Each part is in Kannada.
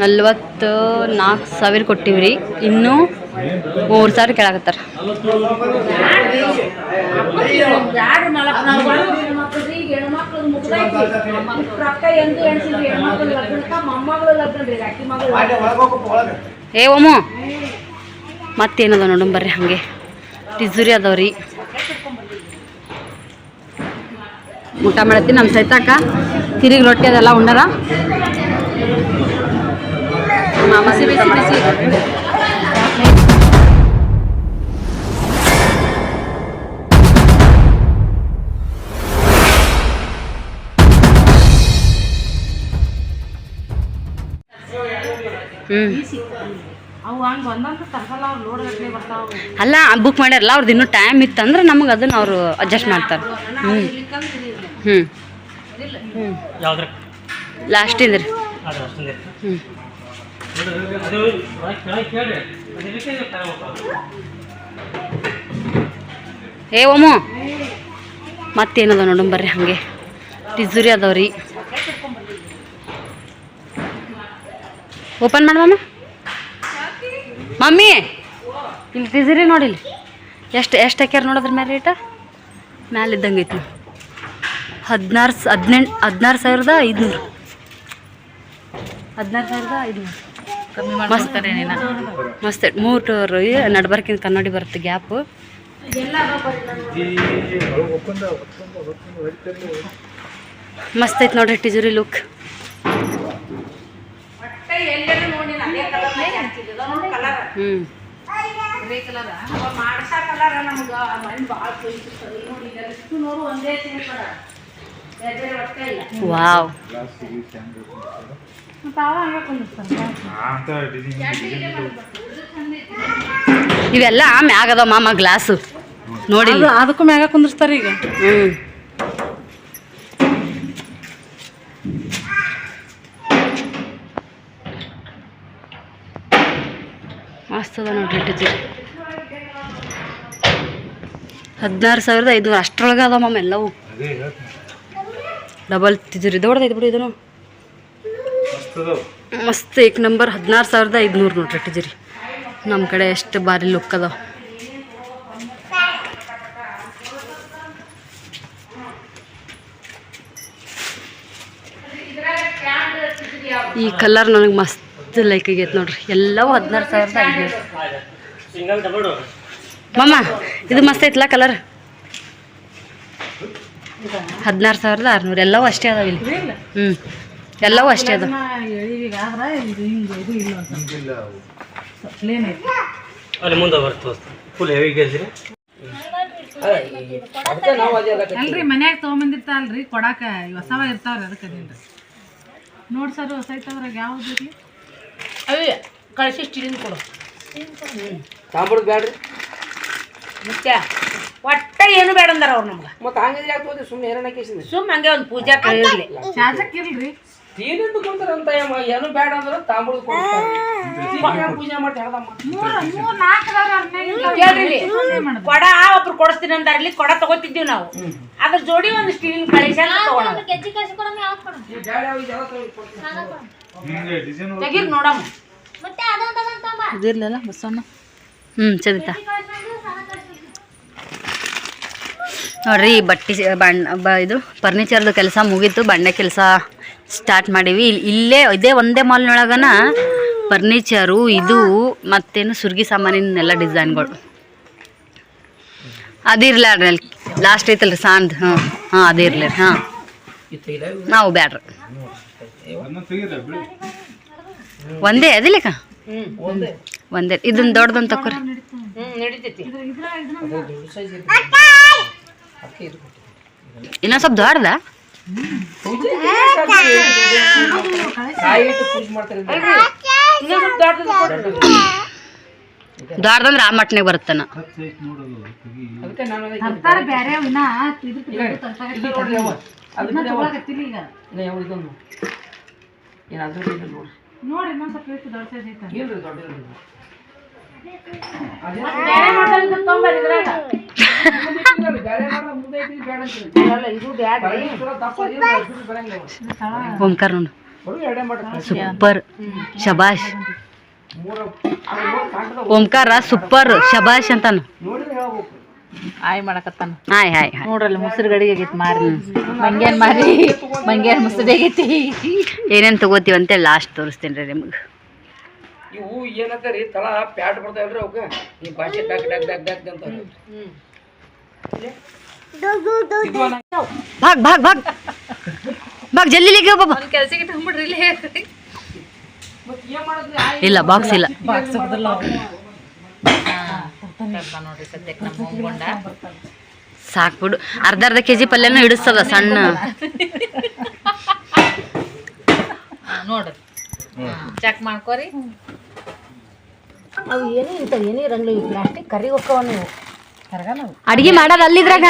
ನಲ್ವತ್ತು ನಾಲ್ಕು ಸಾವಿರ ಕೊಟ್ಟಿವ್ರಿ. ಇನ್ನೂ ಮೂರು ಸಾವಿರ ಕೇಳಾಕತ್ತಾರ ಏ, ಓಮು, ಮತ್ತೇನದ ನೋಡಮ್ ಬರ್ರಿ ಹಾಗೆ. ಟಿಜುರಿ ಅದಾವ್ರಿ. ಊಟ ಮಾಡತ್ತಿ ನಮ್ಮ ಸೈತಾಕ. ತಿರುಗಿ ರೊಟ್ಟಿ ಅದೆಲ್ಲ ಉಂಡಾರ ಮಾಮ ಬಿಸಿ ಬಿಸಿ ಹ್ಮ್ ಅವು ಹಂಗೆ ಒಂದೊಂದು ತರಸಲ್ಲ ಅವ್ರು ಲೋಡ್ ಗಟ್ಲೆ ಬರ್ತಾವ ಅಲ್ಲ ಬುಕ್ ಮಾಡ್ಯಾರಲ್ಲ ಅವ್ರದ್ದು ಇನ್ನೂ ಟೈಮ್ ಇತ್ತಂದ್ರೆ ನಮಗೆ ಅದನ್ನ ಅವರು ಅಡ್ಜಸ್ಟ್ ಮಾಡ್ತಾರೆ. ಹ್ಞೂ ಹ್ಞೂ ಹ್ಞೂ ಯಾವ್ದ್ರ? ಲಾಸ್ಟಿಂದ ರೀ ಅದು ಅಷ್ಟೊಂದೇ. ಹ್ಞೂ ಏ, ಓಮು. ಮತ್ತೇನದ ನೋಡಮ್ ಬರ್ರಿ ಹಾಗೆ. ಟಿಜುರಿ ಅದಾವ್ರಿ. ಓಪನ್ ಮಾಡಮ್ಮ ಮಮ್ಮಿ, ಇಲ್ಲಿ ಟಿಜುರಿ ನೋಡಿಲ್ಲ ಎಷ್ಟು ಎಷ್ಟು ಹಾಕ್ಯಾರ ನೋಡೋದ್ರ ಮೇಲೆ ರೇಟ ಮ್ಯಾಲೆ ಇದ್ದಂಗೆ ಐತಿ ಹದಿನಾರು ಹದಿನೆಂಟು, ಹದಿನಾರು ಸಾವಿರದ ಐದುನೂರು. ಹದಿನಾರು ಸಾವಿರದ ಐದುನೂರು. ಕಮ್ಮಿ ಮಾಡ್ತಾರೆ ಮಸ್ತ್. ಮೂರು ಟೂರ್ ನಡ್ಬರ್ಕಿಂತ ಕನ್ನಡಿ ಬರುತ್ತೆ ಗ್ಯಾಪ್. ಮಸ್ತ್ ಐತೆ ನೋಡ್ರಿ ಟಿಜುರಿ ಲುಕ್ ಹ್ಮ್. ಹ್ಞೂ ವಾವ್ ಇವೆಲ್ಲ ಮ್ಯಾಗದ ಮಾಮ ಗ್ಲಾಸು. ನೋಡಿ. ಅದಕ್ಕೂ ಮ್ಯಾಗ ಕುಂದಿರ್ತಾರೆ ಈಗ. ಹ್ಞೂ ಮಸ್ತ್ ಅದ ನೋಡ್ರಿ ಟಿಜುರಿ ಹದಿನಾರು ಸಾವಿರದ ಐದು ಅಷ್ಟರೊಳಗೆ ಅದಾವ ಮಾಮ ಎಲ್ಲವು. ಡಬಲ್ ತಿಜುರಿ ದೊಡ್ಡದೈತೆ ಬಿಡು ಇದನ್ನು. ಮಸ್ತ್ ಏಕ್ ನಂಬರ್ ಹದಿನಾರು ಸಾವಿರದ ಐದುನೂರು ನೋಡ್ರಿ ಇಟ್ಟಿದ್ದೀರಿ ನಮ್ಮ ಕಡೆ ಎಷ್ಟು ಭಾರಿ ಲುಕ್ ಅದಾವ. ಈ ಕಲರ್ ನನಗೆ ಮಸ್ತ್ ಲೈಕ್ ಆಗೈತೆ ನೋಡ್ರಿ. ಎಲ್ಲವೂ ಹದಿನಾರು ಸಾವಿರದ ಐದುನೂರು. ಮಮ್ಮ ಇದು ಮಸ್ತ್ ಐತಲ್ಲ ಕಲರ್? ಹದಿನಾರು ಸಾವಿರದ ಆರುನೂರು. ಎಲ್ಲವೂ ಅಷ್ಟೇ ಅದಾವ ಇಲ್ಲಿ. ಹ್ಞೂ ಎಲ್ಲವೂ ಅಷ್ಟೇ ಅದು. ಎಳಿವಿಗಾದ್ರೆ ಇದು ಹಿಂಗೆ ಇದು ಇಲ್ಲ ಪ್ಲೇನ್ ಐತಿ. ಅಲ್ಲಿ ಮುಂದೆ ಬರ್ತು ಫುಲ್ ಹೆವಿ ಗೇಜ್ರಿ ಅಲ್ರಿ ಮನ್ಯಾಗ ತಗೊಂಬಂದಿರ್ತಾರಲ್ರಿ ಕೊಡಾಕ. ಹೊಸವ ಇರ್ತಾವ್ರಿ ಅದಕ್ಕೆ ಅದೇನ್ರಿ. ನೋಡಿ ಸರ್ ಹೊಸ ಇರ್ತಾವ್ರಾಗ ಯಾವ್ದು ಇರ್ಲಿ? ಅವಿ ಕಳಿಸಿ ಸ್ಟೀಲಿನ ಕೊಡು. ತಾಂಬಳದ್ ಬ್ಯಾಡ್ರಿ. ಮುತ್ಯ ಒಟ್ಟ ಏನು ಬೇಡ ಅಂದಾರ ಅವ್ರು ನಮ್ಗೆ. ಮತ್ತೆ ಹಂಗಿದ್ರೆ ಯಾಕೆ ಸುಮ್ಮನೆ ಏರಣ ಸುಮ್ಮನೆ ಸುಮ್ ಹಂಗೆ ಒಂದು ಪೂಜಾ ಇರಲಿ. ಚಾಜಕ್ ಇಲ್ರಿ. ತೀರಿಂದ ಕೊಡ್ತಾರಂತ ಏನು ಬೇಡ ಅಂದ್ರೆ ತಾಂಬುಳು ಕೊಡ್ತಾರೆ. ಪೂಜೆ ಮಾಡಿ ಕೇಳ್ರಿ ಕೊಡ ಒಬ್ರು ಕೊಡಿಸ್ತೀನಿ ಅಂದಾರ್ಲಿ ಕೊಡ ತಗೋತಿದ್ದೀವಿ ನಾವು. ಅದ್ರ ಜೋಡಿ ಒಂದು ಸ್ಟೀಲ್ ಕಳಿಸ ತೆಗೀರ್ ನೋಡಮ್ಮ. ಇದಿರ್ಲಿಲ್ಲ ಹ್ಞೂ ಚದಿತ ನೋಡ್ರಿ ಬಟ್ಟೆ ಬಣ್ಣ ಬ ಇದು ಫರ್ನಿಚರ್ದು ಕೆಲಸ ಮುಗೀತು. ಬಣ್ಣ ಕೆಲಸ ಸ್ಟಾರ್ಟ್ ಮಾಡೀವಿ. ಇಲ್- ಇಲ್ಲೇ ಇದೇ ಒಂದೇ ಮಾಲ್ನೊಳಗನ ಫರ್ನಿಚರು ಇದು, ಮತ್ತೇನು ಸುರ್ಗಿ ಸಾಮಾನಿನೆಲ್ಲ ಡಿಸೈನ್ಗಳು ಅದಿರ್ಲ ಅಲ್ಲಿ ಲಾಸ್ಟ್ ಐತಲ್ರಿ ಸಾಂದ್ ಹಾಂ ಹಾಂ ಅದಿರ್ಲಿ ಹಾಂ ನಾವು ಬ್ಯಾಡ್ರಿ. ಒಂದೇ ಅದಿಲ್ಲಕ್ಕ ಒಂದೇ. ಇದನ್ನ ದೊಡ್ಡದೊಂದು ತಕೋರಿ ಇನ್ನೊಂದು ಸ್ವಲ್ಪ ದೊಡ್ಡದ? ದೊಡ್ಡದಂದ್ರೆ ಆ ಮಟ್ನಾಗ ಬರುತ್ತಾನ. ಅದು ಅದು ನೋಡಿ. ಇನ್ನೊಂದ್ ಸ್ವಲ್ಪ ದೊಡ್ಡ ಸೈಜ್ ಐತೆ. ಇಲ್ರಿ ದೊಡ್ಡ ಇಲ್ರಿ. ಇದ್ರೆ ತೊಗೊಂಬರ್ರಿ ಇದ್ರಾಗ. ಓಂಕಾರ ನೋಡು. ಸೂಪರ್. ಶಬಾಷ್. ಓಂಕಾರ ಸೂಪರ್. ಶಬಾಷ್ ಅಂತಾನು. ಹೇಳ್ಬೇಕು ಆಯ್ ಮಾಡಕತ್ತಾನ. ಆಯ್ ಹಾಯ್ ಹಾಯ್ ನೋಡ್ರಲ್ಲಿ ಮೊಸರು ಗಡಿಗೆ ಆಗೈತಿ ಮಾರಿ ಮಂಗ್ಯಾನ್ ಮಾರಿ ಮಂಗ್ಯಾನ್ ಮೊಸರು ಆಗೈತಿ. ಏನೇನು ತಗೋತೀವಿ ಅಂತೇಳಿ ಲಾಸ್ಟ್ ತೋರಿಸ್ತೀನಿ ರೀ ನಿಮ್ಗೆ. ಇವು ಏನಂತಾರಿ ತಳ ಪ್ಯಾಟ್ ಬರ್ತಾವಲ್ರಿ ಅವಕ್ಕೆ ಈ ಭಾಷೆ ಡಕ್ ಡಕ್ ಡಕ್ ಡಕ್ ಅಂತ ಭಾಗ್ ಭಾಗ್ ಭಾಗ್ ಭಾಗ್ ಜಲ್ದಿ ಲಿಗೆ ಬಾಬಾ ಕೆಲ್ಸಕ್ಕೆ ಇಟ್ಕೊಂಡ್ಬಿಡ್ರಿ ಇಲ್ಲಿ ಇಲ್ಲ ಬಾಕ್ಸ್ ಇಲ್ಲ ನೋಡಿ ಸದ್ಯಕ್ಕೆ ನಮ್ಮ ಸಾಕ್ಬಿಡು ಅರ್ಧ ಅರ್ಧ ಕೆ ಜಿ ಪಲ್ಯನೂ ಹಿಡಿಸ್ತದ ಸಣ್ಣ. ನೋಡ್ರಿ ಚೆಕ್ ಮಾಡ್ಕೋರಿ. ಅವು ಏನೇ ಇರ್ತವೆ ಏನೇ ಇರಂಗಿಲ್ಲ ಪ್ಲಾಸ್ಟಿಕ್ ಕರಿ ಕರಗ ನಾವು. ಅಡಿಗೆ ಮಾಡೋದು ಅಲ್ಲಿದ್ರಾಗ?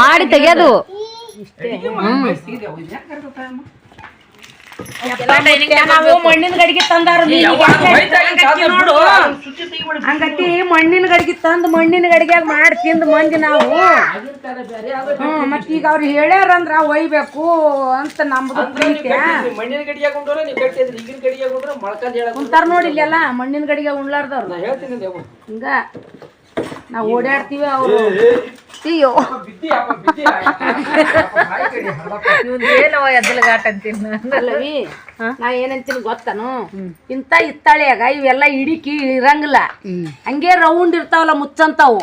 ಮಾಡಿ ತೆಗೆಯೋದು. ನಾವು ಮಣ್ಣಿನ ಗಡಿಗೆ ತಂದಾರ ಹಂಗತಿ ಮಣ್ಣಿನ ಗಡಿಗೆ ತಂದು ಮಣ್ಣಿನ ಗಡಿಗ್ಯಾಗ ಮಾಡಿ ತಿಂದು ಮಂದಿ ನಾವು. ಹ್ಮ್ ಮತ್ ಈಗ ಅವ್ರು ಹೇಳ್ಯಾರಂದ್ರ ಒಯ್ಬೇಕು ಅಂತ ನಮ್ದು ಪ್ರೀತಿ. ಮಣ್ಣಿನ ಗಡಿಯಾಗ ಉಂಡ್ರ ನೀವು ಕಟ್ಟಿದ್ರಿ ಈಗಿನ ಗಡಿಯಾಗ ಉಂಡ್ರ ಮೊಳಕಾಲ್ ಹೇಳಕ್ ಕುಂತಾರ ನೋಡಿ ಇಲ್ಲೆಲ್ಲ ಮಣ್ಣಿನ ಗಡಿಗೆ ಉಣ್ಲಾರ್ದವ್ರು. ಹೇಳ್ತೀನಿ ಹಿಂಗ. ನಾವು ಓಡಾಡ್ತೀವಿ ಅವರು. ಅಯ್ಯೋ. ಬಿದ್ದಿ ಅಪ್ಪ ಬಿದ್ದಿ. ಬಾಯಿ ಕಡಿ ಹರ್ದಪ್ಪ. ಏನವ ಎದ್ದಲ ಘಾಟ್ ಅಂತೀನಿ ಅಲ್ಲವಿ ನಾ ಏನಂತೀನಿ ಗೊತ್ತನು? ಇಂತ ಇತ್ತಾಳೆಯಾಗ ಇವೆಲ್ಲ ಇಡಿಕಿ ಇರಂಗಿಲ್ಲ. ಹಂಗೆ ರೌಂಡ್ ಇರ್ತಾವಲ್ಲ ಮುಚ್ಚಂತಾವು.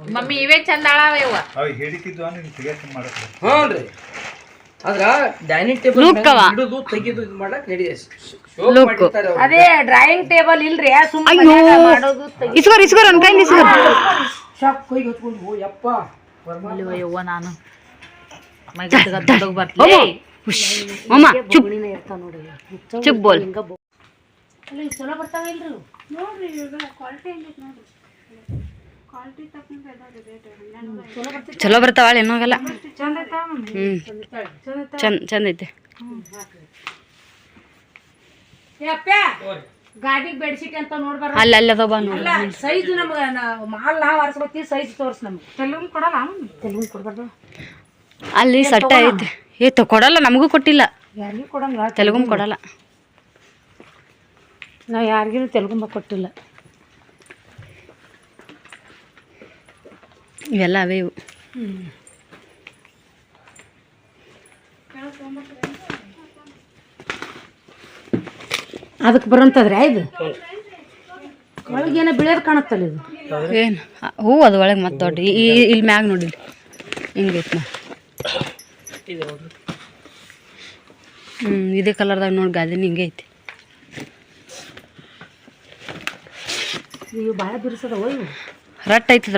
ಮಮ್ಮಿ ಇವೇ ಚಂದ ಅಳಾವ ಇವ ಹ್ಞೂನ್ರಿ ಆದ್ರ ಡೈನಿಂಗ್ ಟೇಬಲ್ ತೆಗಿದು ಇದು ಮಾಡಕ್. ಅದೇ ಡ್ರಾಯಿಂಗ್ ಟೇಬಲ್ ಇಲ್ರಿ ಸುಮ್ಮನೆ ಅಯ್ಯೋ. ಮಾಡೋದು ಇಸ್ಕೋರ್ ಇಸ್ಕೋರ್ ಅನ್ಕೈ ಇಸ್ಕೋರ್. ಶಾಪ್ ಕೈಗೆ ಹಚ್ಕೊಂಡು ಓ ಯಪ್ಪ. ಇಲ್ಲಿ ಯವ್ವ ನಾನು ಅಮ್ಮ. ಚುಪ್. ಇರ್ತಾವ ನೋಡಿ ಚುಪ್ ಬೋಲ್. ಚಲೋ ಬರ್ತಾವ ಇಲ್ರಿ? ಚಲೋ ಬರ್ತಾವ ಏನಾಗಲ್ಲ ಹ್ಞೂ ಚಂದ ಚಂದ ಐತೆ. ಗಾಡಿ ಬೆಡ್ಶೀಟ್ ಅಂತ ನೋಡ್ಬಾರ ಅಲ್ಲಿ ಅಲ್ಲಿ ನೋಡು. ಸೈಜ್ ನಮ್ಗೆ ಮಾಲ್ ನಾವು ಆರಿಸ್ಕೊತೀವಿ ಸೈಜ್ ತೋರ್ಸ್ ನಮ್ಗೆ. ತೆಲುಗು ಕೊಡಲ್ಲ? ತೆಲುಗು ಕೊಡ್ಬಾರ್ದು. ಅಲ್ಲಿ ಸಟ್ಟ ಐತೆ. ಏ ತ ಕೊಡಲ್ಲ ನಮಗೂ ಕೊಟ್ಟಿಲ್ಲ. ಯಾರಿಗೂ ಕೊಡಂಗ ತೆಲುಗು ಕೊಡಲ್ಲ. ನಾವು ಯಾರಿಗೂ ತೆಲುಗುಂಬ ಕೊಟ್ಟಿಲ್ಲ. ಇವೆಲ್ಲ ಅವೇ ಇವು. ಅದಕ್ಕೆ ಬರಂತದ್ರಿ ಇದು ಒಳಗೆ ಏನೋ ಬಿಳಿಯೋದು ಕಾಣುತ್ತಲ್ಲ ಇದು? ಏನು? ಹೂ ಅದು ಒಳಗೆ ಮತ್ತೆ ದೊಡ್ಡ. ಇಲ್ಲಿ ಮ್ಯಾಗ ನೋಡಿ ಹಿಂಗೈತೆ ಹ್ಞೂ ಇದೇ ಕಲರ್ದಾಗ ನೋಡಿ ಗಾದಿನ ಹಿಂಗೆ ಐತಿ. ಭಾಳ ಬಿರ್ಸದವ ರಟ್ ಐತಿ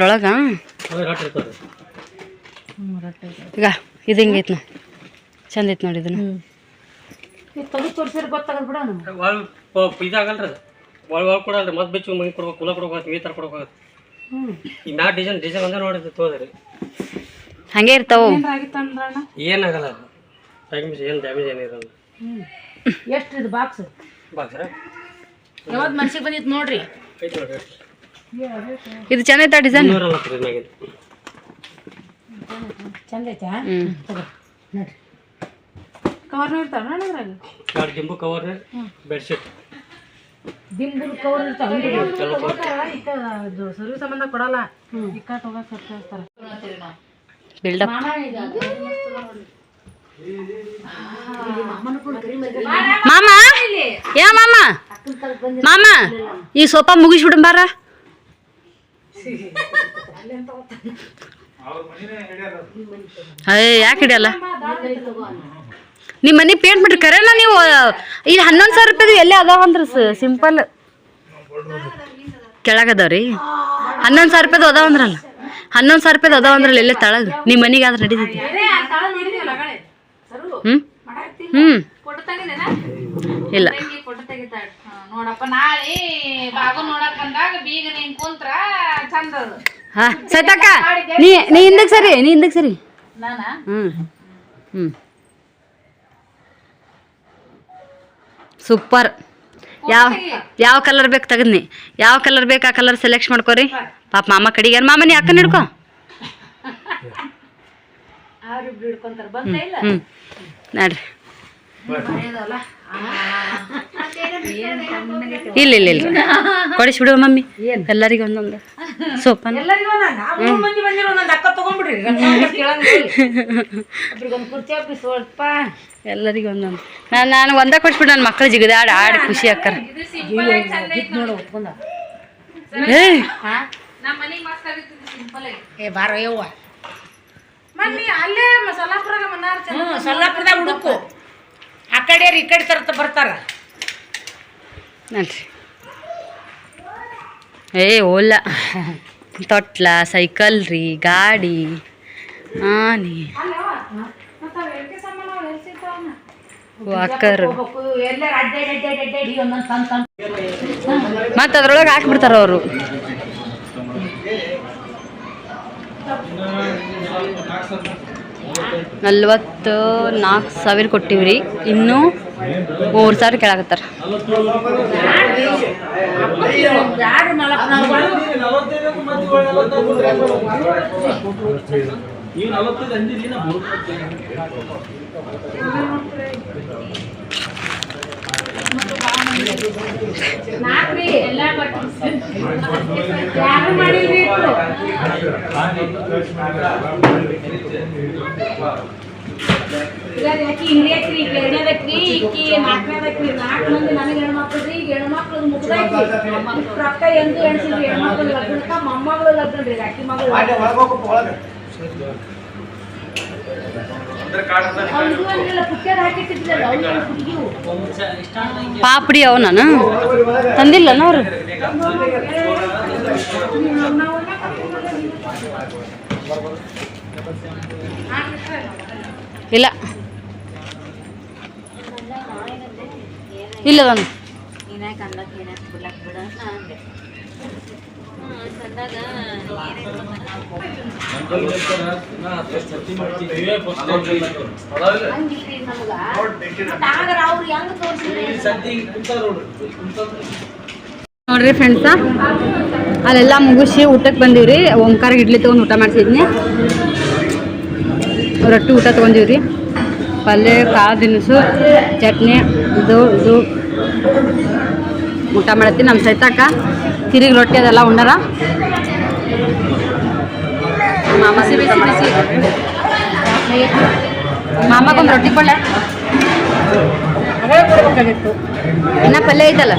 ಈಗ ಇದು ಹಿಂಗೆ ನಾ ಚಂದ ಐತೆ ನೋಡಿ ಇದನ್ನು. ಒಳ್ ಇದಾಗಲ್ರಿ ಅದು. ಒಳ ಒಳಗೆ ಕೊಡಲ್ರಿ ಮತ್ತೆ ಬಿಚ್ಚು ಮನೆ ಕೊಡ್ಬೇಕು ಕುಲ ಕೊಡ್ಬೇಕು ಈ ಥರ ಕೊಡ್ಬೇಕು ಹ್ಞೂ ಈ ನಾ ಡಿಸೈನ್ ಡಿಸೈನ್ ನೋಡಿದ್ರೆ ತೋದ್ರಿ. ಹಾಗೆ ಇರ್ತಾವೆ. ಏನಾಗಲ್ಲ ಅದು. ಡ್ಯಾಮೇಜ್ ಏನು ಡ್ಯಾಮೇಜ್ ಏನಿರಲ್ಲ ಎಷ್ಟು ಇದು ಬಾಕ್ಸ್ ಬಾಕ್ಸ್ ಯಾವ್ದು ಮನ್ಸಿಗೆ ಬಂದಿತ್ತು ನೋಡ್ರಿ. ಐತೆ ನೋಡ್ರಿ. ಇದು ಐತಾ ಡಿಸೈನ್ ಚಂದ ಐತಾ? ಇರ್ತಾವ ನೋಡಿದ್ರಾಗ ಎರಡು ದಿಂಬು ಕವರ್ ಬೆಡ್ಶೀಟ್ ದಿಂಬುಲ್ ಕವರ್ ಇರ್ತಾವ ಸರ್ವಿಸ್ ಸಂಬಂಧ ಕೊಡಲ್ಲ. ಬಿಲ್ಡಪ್ ಮಾಮ ಏ ಮಾಮ? ಮಾಮ? ಈ ಸೋಫಾ ಮುಗಿಸ್ಬಿಡಂಬಾರ ಯಾಕೆ ಹಿಡಿಯಲ್ಲ? ನಿಮ್ಮ ಮನೆ ಪೇಂಟ್ ಬಿಟ್ರಿ ಕರೆನ ನೀವು? ಈ ಹನ್ನೊಂದು ಸಾವಿರ ರೂಪಾಯಿ ಎಲ್ಲೇ ಅದಾವ ಅಂದ್ರೆ ಸಿಂಪಲ್ ಕೆಳಗದಾವ್ರಿ. ಹನ್ನೊಂದು ಸಾವಿರ ರೂಪಾಯ್ದು ಅದಾವ ಅಂದ್ರಲ್ಲ. ಹನ್ನೊಂದು ಸಾವಿರ ರೂಪಾಯ್ದು ಅದಾವ ಅಂದ್ರಲ್ಲ, ಎಲ್ಲೇ ತಳಗ ನಿಮ್ಮ ಮನೆಗೆ ಆದ್ರೆ ನಡೀತೈತಿ. ಹ್ಞೂ ಹ್ಞೂ ಇಲ್ಲ. ಹಾ ಸೈತಕ್ಕ ನೀ ನೀ ಹಿಂದಕ್ಕೆ ಸರಿ ನೀ ಹಿಂದಕ್ಕೆ ಸರಿ. ಹ್ಞೂ ಹ್ಞೂ ಸೂಪರ್. ಯಾವ ಯಾವ ಕಲರ್ ಬೇಕು ತೆಗದ್ನಿ. ಯಾವ ಕಲರ್ ಬೇಕು ಆ ಕಲರ್ ಸೆಲೆಕ್ಟ್ ಮಾಡ್ಕೊರಿ. ಪಾಪ ಮಾಮ ಕಡಿಗೆ ಮಾಮ ನೀ ಅಕ್ಕನ ಹಿಡ್ಕೊ. ಇಲ್ಲ? ಇಲ್ಲ ಇಲ್ಲ ಕೊಡಿಸ್ ಬಿಡುವ ಮಮ್ಮಿ. ಎಲ್ಲರಿಗೂ ಒಂದೊಂದು ಸೋಪನ್ ಎಲ್ಲರಿಗೂ ಒಂದೊಂದು? ಆ ಮಂದಿ ಬಂದಿರೋ ಒಂದೊಂದು ಅಕ್ಕ ತಗೊಂಡ್ಬಿಡ್ರಿ. ಒಬ್ರಿಗೊಂದು ಕುರ್ಚಿ ಒಬ್ರಿಗೆ ಸ್ವಲ್ಪ. ಎಲ್ಲರಿಗೂ ಒಂದೊಂದು. ನಾನು ನಾನು ಒಂದೇ ಕೊಡಿಸ್ಬಿಡು ನನ್ನ ಮಕ್ಕಳು ಜಿಗದಾಡ ಆಡಿ ಖುಷಿ ಅಕ್ಕಾರ. ಏ ಬಾರೋ ಯವ್ವ ಮಮ್ಮಿ ಅಲ್ಲೇ ಸೊಲ್ಲಾಪುರಾಗ ಮನ್ನಾರ್ ಚಂದ ಹ್ಞೂ ಸೊಲ್ಲಾಪುರದಾಗ ಹುಡುಕು. ಆ ಕಡೆ ಈ ಕಡೆ ತರ್ತ ಬರ್ತಾರ. ನೋಡ್ರಿ. ಏ ಓಲ್ಲ ತೊಟ್ಲ ಸೈಕಲ್ ರೀ ಗಾಡಿ. ಆನಿ ವಾಕರ್ ಮತ್ತು ಅದ್ರೊಳಗೆ ಹಾಕ್ಬಿಡ್ತಾರ ಅವರು. ನಲ್ವತ್ತು ನಾಲ್ಕು ಸಾವಿರ ಕೊಟ್ಟಿವ್ರಿ ಇನ್ನೂ ಮೂರು ಸಾವಿರ ಕೇಳಾಕತ್ತಾರ ನಾಲ್ಕ್ರಿ ಎಲ್ಲ ಯಾರು ಮಾಡಿಲ್ರಿ ಯಾಕೆ ಆಕಿ ಹಿಂಗ್ಯಾಕ್ರಿ ಈಗ ಎರಡನೇದಕ್ರಿ ಈಕಿ ನಾಲ್ಕನೇದಕ್ರಿ ನಾಲ್ಕು ಮಂದಿ ನನಗೆ ಹೆಣ್ಮಕ್ಳು ಈಗ ಹೆಣ್ಮಕ್ಳು ಮುಗ್ದೈತಿ ರೊಕ್ಕ ಎಂದು ಎಣ್ಸಿಲ್ರಿ ಹೆಣ್ಮಕ್ಳು ಲಗ್ನಕ್ಕ, ಮೊಮ್ಮಗಳು ಲಗ್ನ ರೀ ಆಕಿ ಮಗಳು ಅವ್ರಿಗೂ ಅಲ್ಲೆಲ್ಲ ಪುಟ್ಟ್ಯಾಗ ಹಾಕಿಟ್ಟಿದ್ರಲ್ಲ ಅವ್ರು ಹುಡುಗಿವು ಪಾಪಡಿ ಅವ ನಾನು ತಂದಿಲ್ಲನ ಅವರು ಇಲ್ಲ ಇಲ್ಲ ಒಂದು ಹಂಗಿಲ್ರಿ ನೋಡ್ರಿ ಫ್ರೆಂಡ್ಸ ಅಲ್ಲೆಲ್ಲ ಮುಗಿಸಿ ಊಟಕ್ಕೆ ಬಂದೀವ್ರಿ. ಓಂಕಾರ ಇಡ್ಲಿ ತೊಗೊಂಡು ಊಟ ಮಾಡ್ಸಿದ್ನಿ. ರೊಟ್ಟಿ ಊಟ ತೊಗೊಂಡಿವ್ರಿ. ಪಲ್ಯ, ಕಾಳು, ದಿನಸು, ಚಟ್ನಿ, ಇದು ಇದು. ಊಟ ಮಾಡತ್ತಿ ನಮ್ಮ ಸೈತಕ್ಕ ತಿರುಗಿ ರೊಟ್ಟಿ ಅದೆಲ್ಲ ಉಂಡಾರ. ಮಾಮ ಬಿಸಿ ಬಿಸಿ ಮಾಮಗೊಂದು ರೊಟ್ಟಿ ಕೊಡ್ಬೇಕಾಗಿತ್ತು. ಇನ್ನ ಪಲ್ಯ ಐತಲ್ಲ?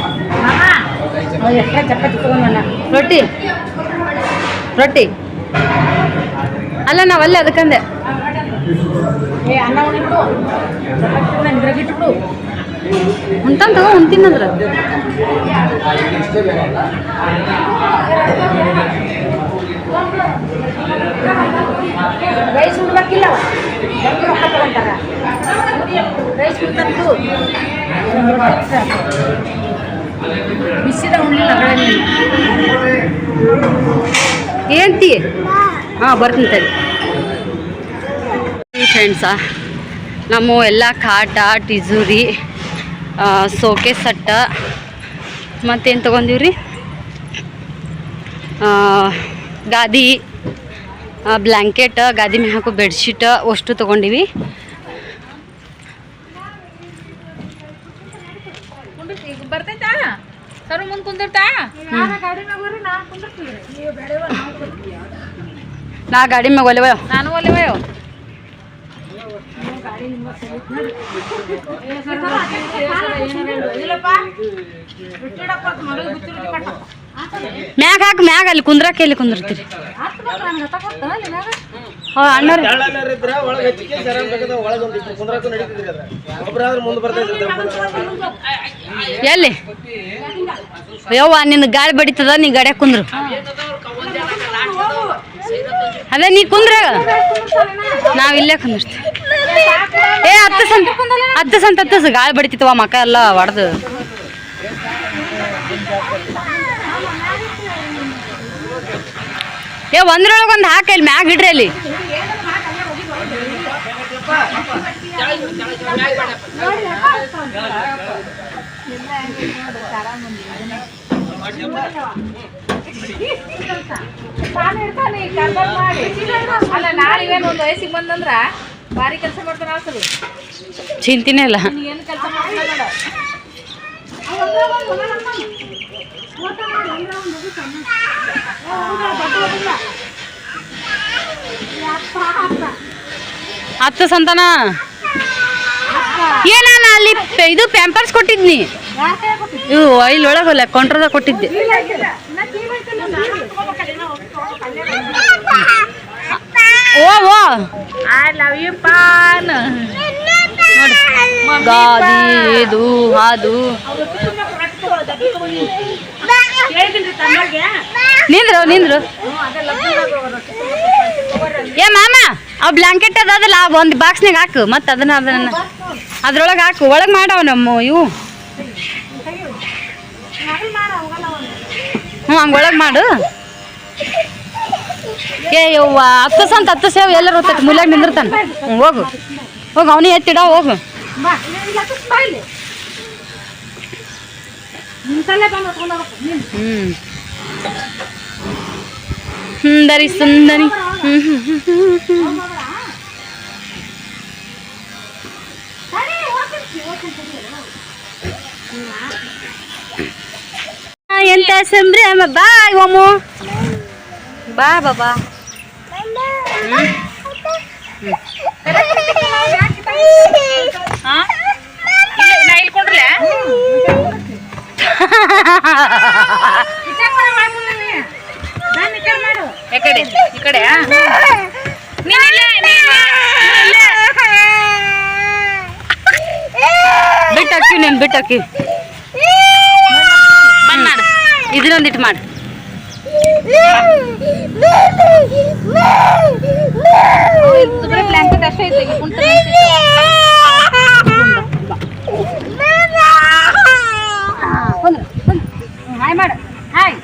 ರೊಟ್ಟಿ? ರೊಟ್ಟಿ? ಅಲ್ಲ ನಾವಲ್ಲೇ ಅದಕ್ಕಂದೆ. ಉಂಟಾನ್ ತಗೋ ಉಣ್ತೀನಂದ್ರ ರೈಸ್ ಉಣ್ಬೇಕಿಲ್ಲ ಬಂದು ರೊಕ್ಕ ತಗೊಂತಾರ ರೈಸ್ ಉಣ್ತಂದು ಬಿಸಿದ ಉಣ್ಲಿಲ್ಲ ಅದ್ರಲ್ಲಿ ఏంటి ಹಾಂ, ಬರ್ತೀನಿ ತಡಿ. ಫ್ರೆಂಡ್ಸಾ ನಮ್ಮ ಎಲ್ಲ ಕಾಟ, ಟಿಜೂರಿ ಸೋಕೆ ಸಟ್ಟ ಮತ್ತೇನು ತೊಗೊಂಡಿವ್ರಿ? ಗಾದಿ ಬ್ಲ್ಯಾಂಕೆಟ್ ಗಾದಿ ಮೇಲೆ ಹಾಕೋ ಬೆಡ್ಶೀಟ್ ಅಷ್ಟು ತೊಗೊಂಡಿವಿ. ನಾ ಗಾಡಿ ಮ್ಯಾಗ ಒಲೆವ ನಾನು ಒಲಿವಯೋ ಮ್ಯಾಗ ಹಾಕಿ ಮ್ಯಾಗ ಅಲ್ಲಿ ಕುಂದ್ರಕ್ಕೆ ಎಲ್ಲಿ ಕುಂದಿರ್ತೀರಿ ಹೋ ಅಣ್ಣವ್ರಿ. ಎಲ್ಲಿ? ಯವ್ವ ನಿನ್ನ ಗಾಳಿ ಬಡಿತದ ನೀ ಗಡೆ ಕುಂದ್ರು. ಅದೇ ನೀ ಕುಂದ್ರ. ನಾವ್ ಇಲ್ಲೇ ಕುಂದಿರ್ತೀವಿ. ಏ ಹತ್ತು ಸಂತ ಹತ್ತು ಸಂತ ಹತ್ತು ಗಾಳಿ ಬಡಿತಿತ್ತವ ಮಕ್ಕ ಎಲ್ಲ ಹೊಡೆದು ಏ ಒಂದ್ರೊಳಗೆ ಒಂದು ಹಾಕ ಇಲ್ಲಿ ಮ್ಯಾಗ ಇಡ್ರಿ ಅಲ್ಲಿ. ಅಲ್ಲ ನಾಳೆ ಒಂದು ವಯಸ್ಸಿಗೆ ಬಂದಂದ್ರ ಭಾರಿ ಕೆಲಸ ಚಿಂತಿನೇ ಇಲ್ಲ. ಏನು ಕೆಲಸ ಹತ್ತು ಸಂತಾನ? ಏನಾನ ಅಲ್ಲಿ ಇದು ಪ್ಯಾಂಪರ್ಸ್ ಕೊಟ್ಟಿದ್ನಿ. ಇವು ಇಲ್ಲಿ ಒಳಗಲ್ಲ ಕೊಂಟ್ರದ ಕೊಟ್ಟಿದ್ದೆ. ಓ ಓ. ಐ ಲವ್ ಯು ಪಾನ್ ಗಾದಿ ಇದು, ಅದು. ನಿಂದ್ರು ನಿಂದ್ರು. ಏ, ಮಾಮ, ಆ ಬ್ಲಾಂಕೆಟ್ ಅದಲ್ಲ ಒಂದು ಬಾಕ್ಸ್ನಾಗ ಹಾಕು. ಮತ್ತೆ ಅದನ್ನ ಅದನ್ನ ಅದ್ರೊಳಗೆ ಹಾಕು. ಒಳಗೆ ಮಾಡವ ನಮ್ಮ ಇವು. ಹ್ಞೂ ಹಂಗೆ ಒಳಗೆ ಮಾಡು. ಏ, ಯವ್ವ ಹತ್ತು ಸಂತ ಹತ್ತು ಸೇವ್ ಎಲ್ಲರೂ ಹೊತ್ತೈತಿ. ಮುಲ್ಯಾಗ ನಿಂದಿರ್ತಾನೆ. ಹ್ಞೂ ಹೋಗು. ಹೋಗು ಅವನೇ ಎತ್ತಿಡ ಹೋಗು. ಹ್ಮ್. ಸುಂದರಿ ಸುಂದರಿ. ಹ್ಮ್ ಹ್ಮ್ ಹ್ಮ್ ಹ್ಮ್ ಹ್ಮ್. ಎಂತ ಸಂಭ್ರಮ ಬಾಯ್ ಓಮು ಬಾ ಬಾಬಾ ನಾ ಇಲ್ಕೊಂಡ್ರಲ್ಲ ಈ ಕಡೆ ಈ ಕಡೆ ಬಿಟ್ಟು ಹಾಕಿ ನೀನು ಬಿಟ್ಟು ಹಾಕಿ ಮಾಡು ಇದನ್ನೊಂದಿಟ್ಟು ಮಾಡು ಬ್ಲಾಂಕೆಟ್ ಅಷ್ಟೇ ಐತೆ ಹಾಯ್ ಮಾಡು ಹಾಯ್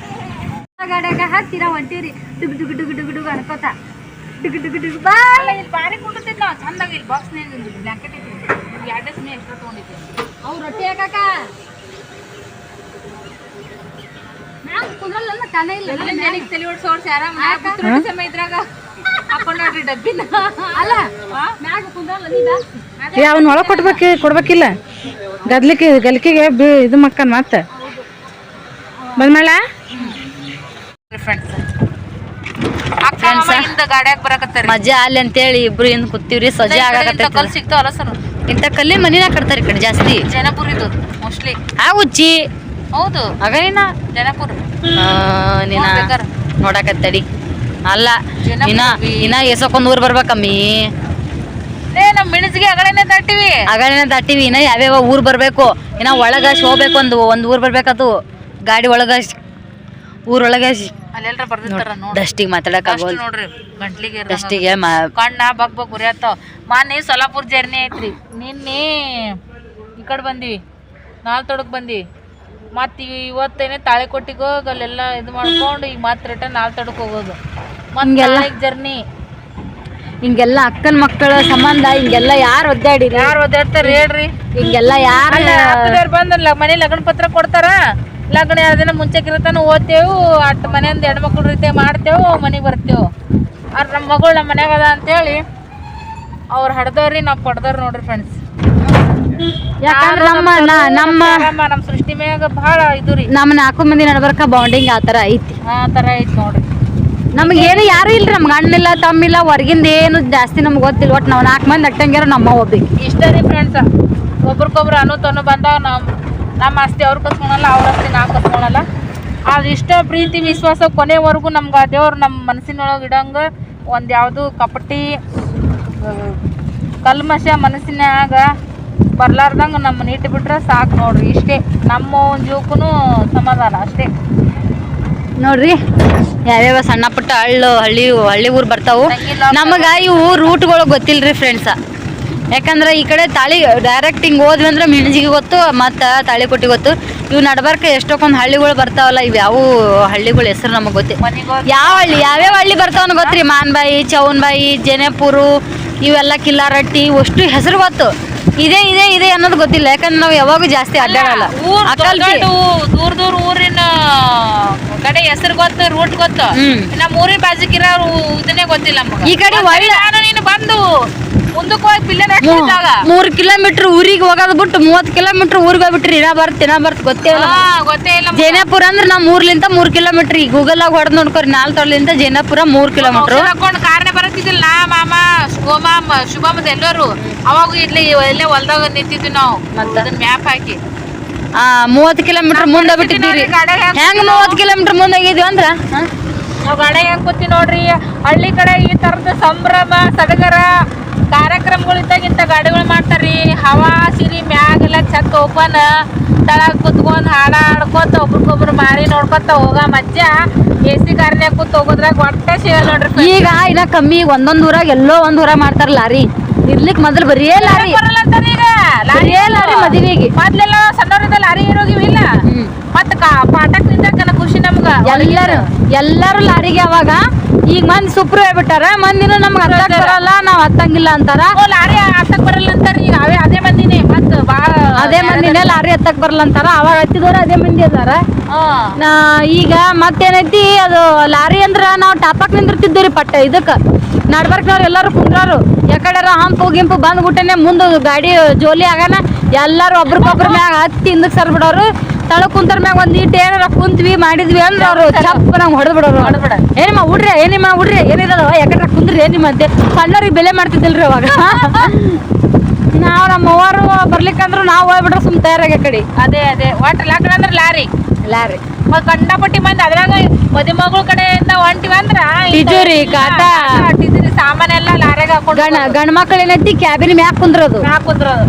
ಗಾಡ್ಯಾಗ ಹತ್ತಿರ ಹೊಂಟಿರಿ ಡುಗ್ ಡುಗ್ ಡುಗ್ ಡುಗ್ ಡುಗ್ ಅನ್ಕೋತ ಡುಗ್ ಡುಗ್ ಡುಗ್ ಬಾ ಅಲ್ಲ ಇಲ್ಲಿ ಬಾರಿ ಕುಂಡಿರ್ತಿದ್ ನಾವು ಚಂದಾಗ ಇಲ್ಲಿ ಬಾಕ್ಸ್ನಾಗ ಬ್ಲಾಂಕೆಟ್ ಐತಿ ಎರಡೇ ಸುಮ್ಮನೆ ಎಕ್ಸ್ಟ್ರಾ ತೊಗೊಂಡಿದ್ದೆ ರೊಟ್ಟಿ ಹಾಕಾಕ ಮ್ಯಾಗ ಕುಂದ್ರಲ್ಲ ಕನ ಇಲ್ಲ ನನಗೆ ತಲೆ ಓಡಿಸೋರ್ಸಿ ಓಡಿಸಿ ಆರಾಮ ರೊಟ್ಟಿ ಸಮಯ ಇದ್ರಾಗ ಹಾಕೊಂಡ್ ನೋಡ್ರಿ ಡಬ್ಬಿನ. ಅಲ್ಲ ಮ್ಯಾಗ ಕುಂದ್ರಲ್ಲ ನೀ ಬಾ ಏ ಅವ್ನ ಒಳಗೆ ಕೊಡ್ಬೇಕು ಕೊಡ್ಬೇಕಿಲ್ಲ. ಗದ್ಲಿಕ್ಕೆ ಗಲ್ಕಿಗೆ ಬಿ ಇದು ಮಕ್ಕನ್ ಮತ್ತೆ. ಬಂದ್ಮೇಳ? ಫ್ರೆಂಡ್ಸ್ ಮಜಾ ಅಲ್ಲಿ ಅಂತೇಳಿ ಇಬ್ರು ಹಿಂದ್ ಕೂತೀವ್ರಿ ಸಜಾ ಆಗಕತ್ತೈತಿ ಸಿಗ್ತಾವಲ್ಲ ಸರ್? ಇಂಥ ಕಲ್ಲಿ ಮನಿನ ಕಟ್ತಾರೆ ಈ ಕಡೆ ಜಾಸ್ತಿ. ಜನಪುರ ಇದು ಮೋಸ್ಟ್ಲಿ ಆ ಉಚ್ಚಿ ಹೌದು. ಆಗೇನ ಜನಪುರ. ನೀನ. ನೋಡಕತ್ತಡಿ. ಅಲ್ಲ ಇನ್ನ. ಇನ್ನ ಎಸಕೊಂದ್ ಊರ್ ಬರ್ಬೇಕಮ್ಮಿ. ಏ ನಮ್ಮ ಮಿಣಸ್ಗೆ ಅಗಳೇನೆ ತಟ್ಟಿವಿ. ಆಗಳಿನ ತಟ್ಟಿವಿ ಇನ್ನ ಯಾವ್ಯಾವ ಊರ್ ಬರ್ಬೇಕು? ಇನ್ನ ಒಳಗ ಹೋಗ್ಬೇಕು ಒಂದು ಒಂದ್ ಊರ್ ಬರ್ಬೇಕದು. ಗಾಡಿ ಒಳಗ ಊರೊಳಗೆ ಅಲ್ಲೆಲ್ರ ಬರ್ದಿರ್ತಾರ ನೋಡಿ ಡಸ್ಟಿಗೆ ಮಾತಾಡಕ್ ನೋಡ್ರಿ ಗಂಟ್ಲಿಗೆ ಡಸ್ಟಿಗೆ ಕಣ್ಣ ಬಗ್ ಬಗ್ ಉರಿಯತ್ತಾವ ಮಾನ್ನಿ ಸೊಲಾಪುರ ಜರ್ನಿ ಐತ್ರಿ. ನಿನ್ನೆ ಈ ಕಡೆ ಬಂದಿವಿ ನಾಲ್ ತೊಡಕ್ ಬಂದಿವಿ. ಮತ್ತೆ ಇವತ್ತೇನೆ ತಾಳಿಕೊಟ್ಟಿಗೆ ಹೋಗಿ ಅಲ್ಲೆಲ್ಲ ಇದು ಮಾಡ್ಕೊಂಡು ಈಗ ಮತ್ತೆ ರಿಟರ್ನ್ ನಾಲ್ ತೊಡಕ್ ಹೋಗೋದು. ಮತ್ತೆ ಜರ್ನಿ ಹಿಂಗೆಲ್ಲ ಅಕ್ಕನ ಮಕ್ಕಳ ಸಂಬಂಧ ಹಿಂಗೆಲ್ಲ ಯಾರು ಒದ್ದಾಡಿ ಯಾರು ಒದ್ದಾಡ್ತಾರ ಹೇಳ್ರಿ. ಹಿಂಗೆಲ್ಲ ಯಾರು ಬಂದ ಮನೆ ಲಗ್ನ ಪತ್ರ ಕೊಡ್ತಾರ? ಲಗ್ನ ಎರಡು ದಿನ ಮುಂಚೆಕಿರತನ ಓದ್ತೇವು ಅಟ್ ಮನೆಯಿಂದ ಹೆಣ್ಮಕ್ಳ ರೀತಿ ಮಾಡ್ತೇವು ಮನೆಗೆ ಬರ್ತೇವು. ಅವ್ರ ನಮ್ಮ ಮಗಳು ನಮ್ಮ ಮನ್ಯಾಗ ಅದ ಅಂತೇಳಿ ಅವ್ರು ಹಡ್ದವ್ರಿ ನಾವು ಪಡ್ದವ್ರಿ ನೋಡ್ರಿ ಫ್ರೆಂಡ್ಸ್ ಯಾಕಂದ್ರೆ ನಮ್ಮ ನಮ್ಮ ನಮ್ಮ ಸೃಷ್ಟಿ ಮ್ಯಾಗ ಬಹಳ ಇದು ರೀ. ನಮ್ಮ ನಾಲ್ಕು ಮಂದಿ ನಡ್ಬರ್ಕ ಬಾಂಡಿಂಗ್ ಆತರ ಥರ ಐತಿ. ಆ ಥರ ಐತಿ ನೋಡ್ರಿ. ನಮ್ಗೆ ಏನು ಯಾರು ಇಲ್ರಿ, ನಮ್ಗೆ ಅಣ್ಣಿಲ್ಲ ತಮ್ಮಿಲ್ಲ, ಹೊರಗಿಂದ ಏನು ಜಾಸ್ತಿ ನಮ್ಗೆ ಗೊತ್ತಿಲ್ಲ. ಒಟ್ಟು ನಾವು ನಾಲ್ಕು ಮಂದಿ ಅಟ್ಟಂಗ್ಯಾರ ನಮ್ಮ ಒಬ್ಬಿಗೆ. ಇಷ್ಟೇ ರೀ ಫ್ರೆಂಡ್ಸ್ ಒಬ್ರಿಗೊಬ್ರು ಅನು ತನು ಬಂದಾಗ ನಮ್ಮ ನಮ್ಮ ಆಸ್ತಿ ಅವ್ರು ಕಸ್ಕೊಳಲ್ಲ ಅವ್ರ ಆಸ್ತಿ ನಾವು ಕಸ್ಕೊಳಲ್ಲ ಅದು ಇಷ್ಟ ಪ್ರೀತಿ, ವಿಶ್ವಾಸ ಕೊನೆವರೆಗೂ ನಮ್ಗೆ ದೇವ್ರು ನಮ್ಮ ಮನಸ್ಸಿನೊಳಗೆ ಇಡಂಗೆ ಒಂದು ಯಾವುದು ಕಪಟಿ ಕಲ್ಮಶ ಮನಸ್ಸಿನಾಗ ಬರ್ಲಾರ್ದಂಗೆ ನಮ್ಮ ಇಟ್ಟುಬಿಟ್ರೆ ಸಾಕು ನೋಡ್ರಿ. ಇಷ್ಟೇ. ನಮ್ಮ ಜೀವಕ್ಕೂ ಸಮಾಧಾನ, ಅಷ್ಟೇ. ನೋಡ್ರಿ ಯಾವ್ಯಾವ ಸಣ್ಣ ಪುಟ್ಟ ಹಳ್ಳು ಹಳ್ಳಿ ಹಳ್ಳಿ ಊರು ಬರ್ತಾವು ನಮಗ ಇವು ರೂಟ್ಗಳು ಗೊತ್ತಿಲ್ರಿ ಫ್ರೆಂಡ್ಸ ಯಾಕಂದ್ರೆ ಈ ಕಡೆ ತಾಳಿ ಡೈರೆಕ್ಟ್ ಹಿಂಗೆ ಹೋದ್ವಿ ಅಂದ್ರೆ ಮಿಣಜಿಗೆ ಗೊತ್ತು ಮತ್ತು ತಾಳಿಕೊಟ್ಟಿ ಗೊತ್ತು. ಇವು ನಡ್ಬಾರ್ಕ ಎಷ್ಟೊಂದು ಹಳ್ಳಿಗಳು ಬರ್ತಾವಲ್ಲ ಇವು ಯಾವ ಹಳ್ಳಿಗಳ ಹೆಸರು ನಮಗೆ ಗೊತ್ತಿ ಯಾವ ಹಳ್ಳಿ ಯಾವ್ಯಾವ ಹಳ್ಳಿ ಬರ್ತಾವನ್ನ ಗೊತ್ತ್ರಿ? ಮಾನ್ಬಾಯಿ ಚೌನ್ಬಾಯಿ ಜನೆಪುರು ಇವೆಲ್ಲ ಕಿಲ್ಲಾರಟ್ಟಿ ಅಷ್ಟು ಹೆಸರು ಗೊತ್ತು. ಇದೇ ಇದೇ ಇದೆ ಅನ್ನೋದು ಗೊತ್ತಿಲ್ಲ. ಯಾಕಂದ್ರೆ ನಾವು ಯಾವಾಗೂ ಜಾಸ್ತಿ ಅಡ್ಡಾಡಲ್ಲ. ದೂರ ದೂರ ಊರಿನ ಕಡೆ ಹೆಸರು ಗೊತ್ತು ರೂಟ್ ಗೊತ್ತು. ನಮ್ಮ ಊರಿನ ಬಾಜುಕಿರೋ ಇದನ್ನೇ ಗೊತ್ತಿಲ್ಲ ನಮ್ಗೆ. ಈ ಕಡೆ ಒಳ್ಳೆ ನಾನು ನೀನು ಬಂದು ಮುಂದಕ್ಕೆ ಹೋಗಿ ಪಿಲ್ಲೆ ನಡ್ಸಿದ್ದಾಗ ಮೂರ್ ಕಿಲೋಮೀಟರ್ ಊರಿಗೆ ಹೋಗೋದ್ ಬಿಟ್ಟು ಮೂವತ್ ಕಿಲೋಮೀಟರ್ ಊರಿಗೆ ಹೋಗ್ಬಿಟ್ರಿ ಇನ್ನ ಬರ್ತ ಇನ್ನ ಬರ್ತ ಗೊತ್ತೇ ಇಲ್ಲ ಗೊತ್ತೇ ಇಲ್ಲ ಜೈನಾಪುರ ಅಂದ್ರೆ ನಮ್ಮ ಊರ್ಲಿಂದ ಮೂರ್ ಕಿಲೋಮೀಟರ್ ಈಗ ಗೂಗಲ್ ಆಗ ಹೊಡೆದ್ ನೋಡ್ಕೊರಿ ನಾಲ್ತೊಳ್ಳಿಂತ ಜೈನಾಪುರ ಮೂರ್ ಕಿಲೋಮೀಟರ್. ಹಾಕೊಂಡು ಕಾರ್ನೆ ಬರತ್ತಿದ್ದಿಲ್ಲ ನಾ ಮಾಮ ಶುಭಮ ಶುಭಮದ ಎಲ್ಲರೂ ಅವಾಗ ಇಲ್ಲಿ ಎಲ್ಲೇ ಹೊಲ್ದಾಗ ನಿಂತಿದ್ವಿ ನಾವು. ಮತ್ತೆ? ಮ್ಯಾಪ್ ಹಾಕಿ. ಆ ಮೂವತ್ ಕಿಲೋಮೀಟರ್ ಮುಂದೆ ಬಿಟ್ಟಿದ್ದೀರಿ. ಹೆಂಗ್ ಮೂವತ್ತು ಕಿಲೋಮೀಟರ್ ಮುಂದೆ ಆಗಿದ್ವಿ ಅಂದ್ರ? ನಾವು ಗಾಡಿ ಹೆಂಗ್ ಕೂತಿ ನೋಡ್ರಿ ಹಳ್ಳಿ ಕಡೆ ಈ ತರದ ಸಂಭ್ರಮ ಸಡಗರ ಕಾರ್ಯಕ್ರಮಗಳು ಇದ್ದಾಗ ಇಂಥ ಗಾಡಿಗಳು ಮಾಡ್ತಾರ್ರಿ. ಹವಾ ಸಿರಿ ಮ್ಯಾಗೆಲ್ಲ ಚಕ್ ಓಪನ್. ತಳಗ್ ಕುತ್ಕೊಂಡ್ ಹಾಡ ಆಡ್ಕೊತ ಒಬ್ರಿಗೊಬ್ರು ಮಾರಿ ನೋಡ್ಕೊತ ಹೋಗ. ಮಜ್ಜ ಎ ಸಿ ಕಾರ್ನ್ಯಾಗ ಕೂತ್ ಹೋಗೋದ್ರಾಗ ಒಟ್ಟ ಸಿಗಲ್ಲ ನೋಡ್ರಿ ಈಗ ಇನ್ನ ಕಮ್ಮಿ ಒಂದೊಂದ್ ಊರಾಗ ಎಲ್ಲೋ ಒಂದ್ ಊರಾಗ ಮಾಡ್ತಾರ ಲಾರಿ. ಇರ್ಲಿಕ್ ಮೊದಲು ಬರೀ ಲಾರಿ. ಬರಲ್ಲ ಅಂತಾರೆ ಈಗ ಲಾರಿ ಲಾರಿ ಮದುವೆಗೆ. ಮೊದ್ಲೆಲ್ಲ ಸಣ್ಣವ್ರಿಂದ ಲಾರಿ ಇರೋಗಿವಿಲ್ಲ ಇಲ್ಲ? ಮತ್ತ ಪಾಠಕ್ ನಿಂತಾಗ ಖುಷಿ ನಮ್ಗ? ಎಲ್ಲಾರು ಎಲ್ಲರೂ ಲಾರಿಗೆ ಅವಾಗ. ಈಗ ಮಂದಿ ಸುಪ್ರು ಹೇಳ್ಬಿಟ್ಟಾರ ಮಂದಿನ ನಮ್ಗ ಹತ್ತಕ್ ಬರಲ್ಲ ನಾವ್ ಹತ್ತಂಗಿಲ್ಲ ಅಂತಾರ. ಓ ಲಾರಿ ಹತ್ತಕ್ ಬರಲ್ಲ ಅಂತಾರ ಈಗ. ಅವೇ ಅದೇ ಮಂದಿನೇ. ಮತ್ತ ಬಾಳ ಅದೇ ಮಂದಿನೇ ಲಾರಿ ಹತ್ತಕ್ ಬರಲ್ಲ ಅಂತಾರ. ಅವಾಗ ಹತ್ತಿದವ್ರ ಅದೇ ಮಂದಿ ಅದಾರ. ಈಗ ಮತ್ತೇನೈತಿ ಅದು ಲಾರಿ ಅಂದ್ರ ನಾವು ಟಾಪಕ್ ನಿಂದಿರ್ತಿದ್ದೀವಿ ಪಟ್ಟ ಇದಕ್ಕ. ನಡ್ಬರ್ಕ್ನವ್ರು ಎಲ್ಲರೂ ಕುಂದ್ರಾರು ಯಾಕಡೆರ ಹಂಪು ಗಿಂಪು ಬಂದ್ಬಿಟ್ಟನೆ ಮುಂದೆ ಗಾಡಿ ಜೋಲಿ ಆಗಾನ ಎಲ್ಲರೂ ಒಬ್ರಿಗೊಬ್ರ ಮ್ಯಾಗ ಹತ್ತಿ ಹಿಂದಕ್ಕೆ ಸರ್ ಬಿಡೋರು ತಳ ಕುಂತರ ಮ್ಯಾಗ ಒಂದ್ ಈಟ್ ಏನಾರ ಕುಂತ್ವಿ ಮಾಡಿದ್ವಿ ಅಂದ್ರೆ ಅವ್ರು ಚಪ್ಪ ನಂಗೆ ಹೊಡೆದ್ ಬಿಡೋರು. ಏನಿಮ್ಮ ಹುಡ್ರಿ ಏನಿಮ್ಮ ಹುಡ್ರಿ ಏನಿದಲ್ಲ ಯಾಕಂದ್ರೆ ಕುಂದ್ರಿ ಏನಿಮ್ಮ ಅಂತೆ. ಸಣ್ಣವ್ರಿಗೆ ಬೆಲೆ ಮಾಡ್ತಿದ್ದಿಲ್ರಿ ಅವಾಗ. ನಾವು ನಮ್ಮ ಅವ್ವರು ಬರ್ಲಿಕ್ಕಂದ್ರು ನಾವು ಹೋಗ್ಬಿಟ್ರೆ ಸುಮ್ ತಯಾರಾಗ ಕಡೆ. ಅದೇ ಅದೇ. ಒಟ್ಟು ಲಗ್ನ ಅಂದ್ರೆ ಲಾರಿ. ಲಾರಿ. ಕಂಡಪಟ್ಟಿ ಮಂದಿ ಅದ್ರಾಗ ಮದುಮಗಳ ಕಡೆಯಿಂದ ಹೊಂಟಿವಿ ಅಂದ್ರ ಎಲ್ಲ ಕಾಟ. ತಿಜೋರಿ ಸಾಮಾನೆಲ್ಲ ಲಾರ್ಯಾಗ ಹಾಕೊಂಡು ಗಣ ಗಂಡ ಮಕ್ಳು ಏನೈತಿ ಕ್ಯಾಬಿನ್ ಮ್ಯಾಕ್ ಕುಂದ್ರದು. ಮ್ಯಾಕ್ ಕುಂದ್ರೋದು.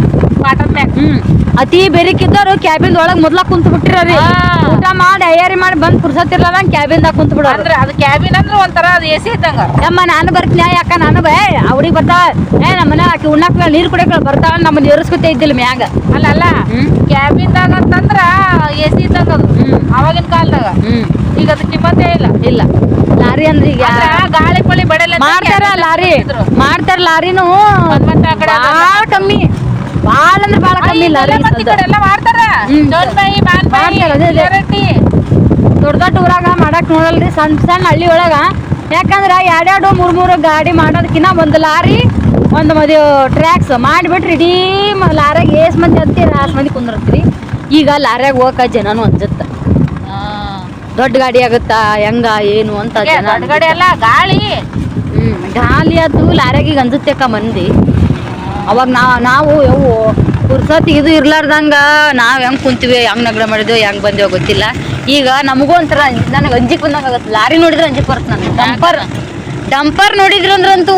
ಹ್ಮ್. ಅತಿ ಬೆರಿಕಿದ್ದವ್ರು ಕ್ಯಾಬಿನ್ ಒಳಗ್ ಮೊದ್ಲ ಕುಂತ್ ಬಿಟ್ಟಿರಿ ಹಾ. ಊಟ ಮಾಡಿ ಅಯ್ಯಾರಿ ಮಾಡಿ ಬಂದ್ ಪುರ್ಸತ್ತಿರ್ಲಾರ್ದಂಗ್ ಕ್ಯಾಬಿನ್ ದಾಗ ಕುಂತ್ ಬಿಡೋ ಅಂದ್ರ ಅದು ಕ್ಯಾಬಿನ್ ಅಂದ್ರ ಒಂಥರ ಅದು ಎ ಸಿ ಇದ್ದಂಗ. ಯಮ್ಮ ನಾನು ಬರ್ತೀನಿ ಯಾಕ ನಾನು ಬೇ ಅವ್ರಿಗೆ ಬರ್ತಾವ ಏ ನಮ್ಮ ಮನೆ ಆಕಿ ಉಣ್ಣಾಕ್ ನೀರ್ ಕುಡಿಯಕ್ ಬರ್ತಾವ ನಮ್ಮನ್ನ ಏರಿಸ್ಕೊತ ಇದ್ದಿಲ್ಲ ಮ್ಯಾಗ. ಅಲ್ಲ ಅಲ್ಲ. ದಾಗ ಕ್ಯಾಬಿನ್ದಾಗ ಅಂತಂದ್ರ ಎ ಸಿ ಇದ್ದಂಗ ಅದು. ಅವಾಗಿನ ಕಾಲದಾಗ. ಹ್ಮ್. ಈಗ ಅದು ಕಿಮ್ಮತ್ತೇ ಇಲ್ಲ. ಇಲ್ಲ. ಲಾರಿ ಅಂದ್ರೆ ಈಗ ಗಾಳಿ ಪಳಿ ಬಡಲ್ಲ ಮಾಡ್ತಾರ ಲಾರಿ. ಮಾಡ್ತಾರ ಲಾರಿನೂ ಕಮ್ಮಿ. ಬಾಳ ಅಂದ್ರೆ ಬಾಳ ಕಮ್ಮಿ ಈ ಹ್ಮ್. ಮಾಡ್ತಾರ, ಅದೇ, ಅದೇ. ದೊಡ್ಡ ದೊಡ್ಡ ಊರಾಗ ಮಾಡಕ್ ನೋಡಲ್ರಿ ಸಣ್ಣ ಸಣ್ಣ ಹಳ್ಳಿ ಒಳಗ. ಯಾಕಂದ್ರ ಎರಡೆರಡು ಮೂರ್ ಮೂರು ಗಾಡಿ ಮಾಡೋದಕ್ಕಿಂತ ಒಂದು ಲಾರಿ ಒಂದು ಮದುವೆ ಟ್ರ್ಯಾಕ್ಸ್ ಮಾಡಿಬಿಟ್ರಿ ಇಡೀ ಮ- ಲಾರ್ಯಾಗ ಏಸ್ ಮಂದಿ ಅಂತೀರ ಅಷ್ಟು ಮಂದಿ ಕುಂದಿರ್ತೀರಿ. ಈಗ ಲಾರ್ಯಾಗ ಹೋಗಕ ಜನನು ಅನ್ಸುತ್ತ ದೊಡ್ಡ ಗಾಡಿ ಆಗುತ್ತಾ ಹೆಂಗ ಏನು ಅಂತ ಜನ ಗಾಳಿ. ಹ್ಮ್ ಗಾಲಿ ಅದು ಲಾರ್ಯಾಗ ಈಗ ಅನ್ಸುತ್ತೆಕ್ಕ ಮಂದಿ. ಅವಾಗ ನಾ ನಾವು ಯವು ಪುರ್ಸತ್ ಇದು ಇರ್ಲಾರ್ದಂಗೆ ನಾವು ಹೆಂಗೆ ಕುಂತೀವಿ ಹೆಂಗೆ ನಗಡ ಮಾಡಿದ್ವಿ ಹೆಂಗೆ ಬಂದೇವೋ ಗೊತ್ತಿಲ್ಲ. ಈಗ ನಮಗೂ ಒಂಥರ ನನಗೆ ಅಂಜಿಕ್ ಬಂದಂಗೆ ಆಗತ್ತೆ. ಲಾರಿ ನೋಡಿದ್ರೆ ಅಂಜಿಕ್ ಬರುತ್ತೆ ನನಗೆ. ಡಂಪರ್ ಡಂಪರ್ ನೋಡಿದ್ರಂದ್ರಂತೂ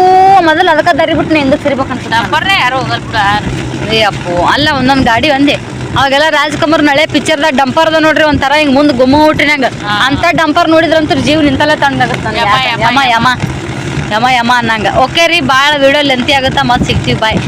ಮೊದಲು ಅದಕ್ಕೆ ದಾರಿ ಬಿಟ್ಟು ನಾ ಹಿಂದಕ್ಕೆ ಸಿರ್ಬೇಕಂತ ಡಂಪರ್ನೇ ಯಾರು ಹೋಗಲ್ಲ ಏ ಅಪ್ಪು ಅಲ್ಲ ಒಂದೊಂದು ಗಾಡಿ ಒಂದೇ. ಅವಾಗೆಲ್ಲ ರಾಜ್ಕುಮಾರ್ ನಳೆ ಪಿಕ್ಚರ್ದಾಗ ಡಂಪರ್ ಅದ ನೋಡ್ರಿ ಒಂಥರ ಹಿಂಗೆ ಮುಂದೆ ಗುಮ್ಮ ಹುಟ್ಟಿನಂಗ. ಅಂತ ಡಂಪರ್ ನೋಡಿದ್ರಂತೂ ಜೀವ ನಿಂತಲ್ಲ ಯಮ, ಯಮ. ಯಮ. ಯಮ ಯಮ ಅನ್ನಂಗ. ಓಕೆ ರೀ ಭಾಳ ವಿಡಿಯೋ ಲೆಂತಿ ಆಗುತ್ತಾ ಮತ್ತೆ ಸಿಗ್ತೀವಿ ಬಾಯ್